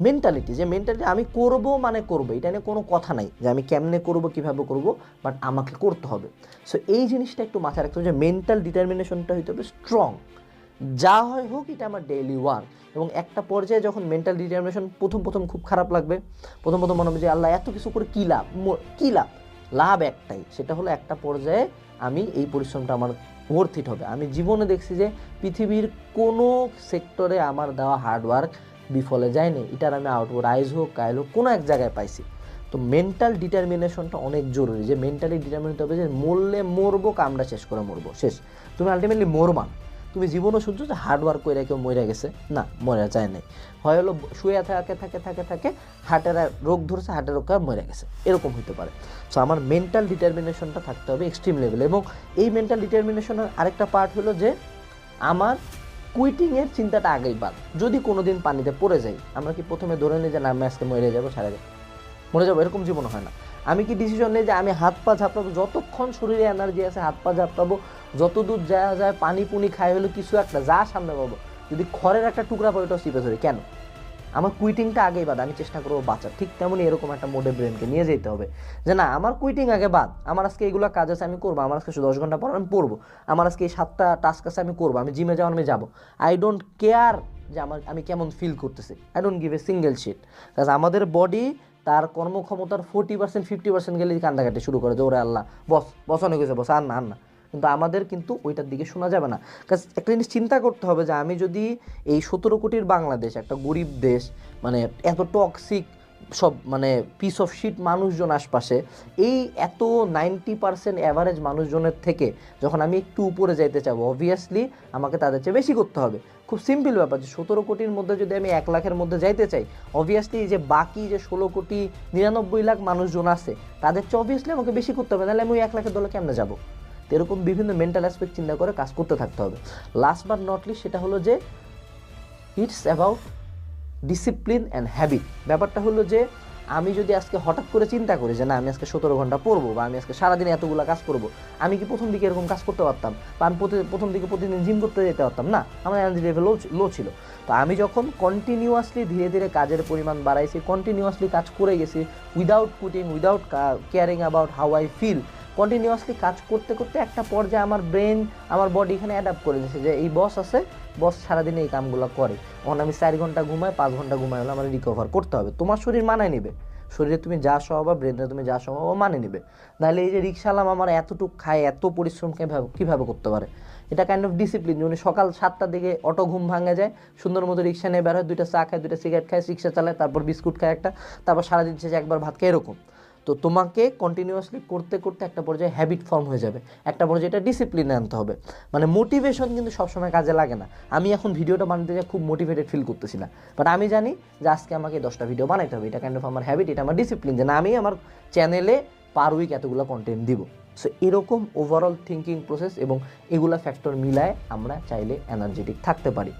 Mentality যে mentality আমি করব মানে করব, এটা নিয়ে কোনো কথা নাই, যে আমি কেমনে করব, কীভাবে করব বাট আমাকে করতে হবে। সো এই জিনিসটা একটু মাথায় রাখতে হবে যে মেন্টাল ডিটারমিনেশনটা হইতে হবে স্ট্রং যা হয় হোক, এটা আমার ডেইলি ওয়ার্ক এবং একটা পর্যায়ে যখন মেন্টাল ডিটারমিনেশন প্রথম প্রথম খুব খারাপ লাগবে, প্রথম প্রথম মনে হবে যে আল্লাহ এত কিছু করে কী লাভ? কী লাভ? লাভ একটাই, সেটা হলো একটা পর্যায়ে আমি এই পরিশ্রমটা আমার ইট হবে। আমি জীবনে দেখছি যে পৃথিবীর কোনো সেক্টরে আমার দেওয়া হার্ডওয়ার্ক বিফলে যায়নি, এটার আমি আউটপুট আইজ হোক কাইল হোক, কোনো এক জায়গায় পাইছি। তো মেন্টাল ডিটারমিনেশনটা অনেক জরুরি, যে মেন্টালি ডিটারমিনেট হবে যে মরলে মরবো, কামটা শেষ করে মরবো, শেষ। তুমি আলটিমেটলি মরবা তুমি জীবনও শুনছো যে হার্ডওয়ার্ক করে কেউ মরে গেছে, না মরে যায় নাই। হয় হলো শুয়ে থাকে থাকে থাকে থাকে হার্টের রোগ ধরছে হার্টের রোগ মরে গেছে, এরকম হতে পারে। সো আমার মেন্টাল ডিটারমিনেশনটা থাকতে হবে এক্সট্রিম লেভেলে এবং এই মেন্টাল ডিটারমিনেশনের আরেকটা পার্ট হলো যে, আমার কুইটিংয়ের চিন্তাটা আগেই বাদ। যদি কোনোদিন পানিতে পড়ে যাই, আমরা কি প্রথমে ধরে নিই যে না আমি আজকে মরে যাব সারা মরে যাব, এরকম জীবন হয় না। আমি কি ডিসিশন নিই যে আমি হাত পা ঝাপড়াবো? যতক্ষণ শরীরে এনার্জি আছে, হাত পা ঝাপড়াবো যত দূর যাওয়া যায় পানি পুনি খাই হলো কিছু একটা যা সামনে পাবো। যদি খড়ের একটা টুকরা পড়ে ওটা চিপে ধরি। কেন? আমার কুইটিংটা আগেই বাদ, আমি চেষ্টা করব বাঁচার। ঠিক তেমনই এরকম একটা মোডে ব্রেনকে নিয়ে যেতে হবে। যে না, আমার কুইটিং আগে বাদ। আমার আজকে এইগুলো কাজ আছে, আমি করব। আমার আজকে দশ ঘণ্টা পর আমি পড়ব। আমার আজকে এই সাতটা টাস্ক আছে, আমি করব। আমি জিমে যাওয়ার আমি যাব। আই ডোন্ট কেয়ার যে আমার, আমি কেমন ফিল করতেছি। I don't give a single shit কাজ আমাদের বডি তার কর্মক্ষমতার ফোর্টি পার্সেন্ট ফিফটি পার্সেন্ট গেলে কান্দাকাটি শুরু করে যে, ওরে আল্লাহ, বস বস অনেক হয়েছে, বস আর না আর না। কিন্তু আমাদের কিন্তু ওইটার দিকে শোনা যাবে না। কাজ একটা জিনিস চিন্তা করতে হবে যে আমি যদি এই সতেরো কোটির বাংলাদেশ, একটা গরিব দেশ মানে এত টক্সিক সব মানে পিস অফ শিট মানুষজন আশপাশে, এই এত নাইনটি পার্সেন্ট অ্যাভারেজ মানুষজনের থেকে যখন আমি একটু উপরে যাইতে চাবো অবভিয়াসলি আমাকে তাদের চেয়ে বেশি করতে হবে। খুব সিম্পল ব্যাপার যে সতেরো কোটির মধ্যে যদি আমি এক লাখের মধ্যে যাইতে চাই অবভিয়াসলি যে বাকি যে ষোলো কোটি নিরানব্বই লাখ মানুষজন আছে, তাদের চেয়ে অবভিয়াসলি আমাকে বেশি করতে হবে, নাহলে আমি ওই এক লাখের দলে কেমনে যাব? তো এরকম বিভিন্ন মেন্টাল অ্যাসপেক্ট চিন্তা করে কাজ করতে থাকতে হবে। লাস্ট বাট নট লিস্ট সেটা হলো যে it's about discipline and habit ব্যাপারটা হলো যে, আমি যদি আজকে হঠাৎ করে চিন্তা করি যে, না, আমি আজকে সতেরো ঘণ্টা পড়ব বা আমি আজকে সারাদিন এতগুলো কাজ করব, আমি কি প্রথম দিকে এরকম কাজ করতে পারতাম বা আমি প্রথম দিকে প্রতিদিন জিম করতে যেতে পারতাম? না, আমার এনার্জি লেভেল লো ছিল। তো আমি যখন কন্টিনিউয়াসলি ধীরে ধীরে কাজের পরিমাণ বাড়াইছি কন্টিনিউয়াসলি কাজ করে গেছি without quitting without caring about how I feel continuously কাজ করতে করতে একটা পর্যায়ে আমার ব্রেন আমার বডি এখানে অ্যাডাপ্ট করে দিয়েছে যে এই বস আছে বস সারাদিন এই কামগুলো করে। তখন আমি চার ঘণ্টা ঘুমাই, পাঁচ ঘণ্টা ঘুমাই হলে আমার রিকভার করতে হবে। তোমার শরীর মানায় নেবে। শরীরে তুমি যা স্বভাব ব্রেনে তুমি যা স্বভাব মানে নেবে। নাহলে এই যে রিক্সালাম আমার এতটুকু খায়, এত পরিশ্রম কীভাবে কীভাবে করতে পারে? এটা কাইন্ড অফ ডিসিপ্লিন উনি সকাল সাতটার দিকে অটো ঘুম ভাঙে যায়, সুন্দর মতো রিক্সা নিয়ে বের হয়, দুইটা চা খায়, দুইটা সিগারেট খায় রিক্সা চালায়, তারপর বিস্কুট খায় একটা, তারপর সারাদিন শেষে একবার ভাত খায়, এরকম। তো তোমাকে কন্টিনিউয়াসলি করতে করতে একটা পর্যায়ে হ্যাবিট ফর্ম হয়ে যাবে। একটা পর্যায়ে এটা ডিসিপ্লিনে আনতে হবে। মানে মোটিভেশন কিন্তু সবসময় কাজে লাগে না। আমি এখন ভিডিওটা বানাতে যাই খুব মোটিভেটেড ফিল করতেছি না। বাট আমি জানি যে আজকে আমাকে দশটা ভিডিও বানাইতে হবে। এটা কাইন্ড অফ আমার হ্যাবিট এটা আমার ডিসিপ্লিন যে না, আমি আমার চ্যানেলে পার উইক এতগুলো কন্টেন্ট দিব। সো এরকম ওভারঅল থিঙ্কিং প্রসেস এবং এগুলা ফ্যাক্টর মিলায় আমরা চাইলে এনার্জেটিক থাকতে পারি।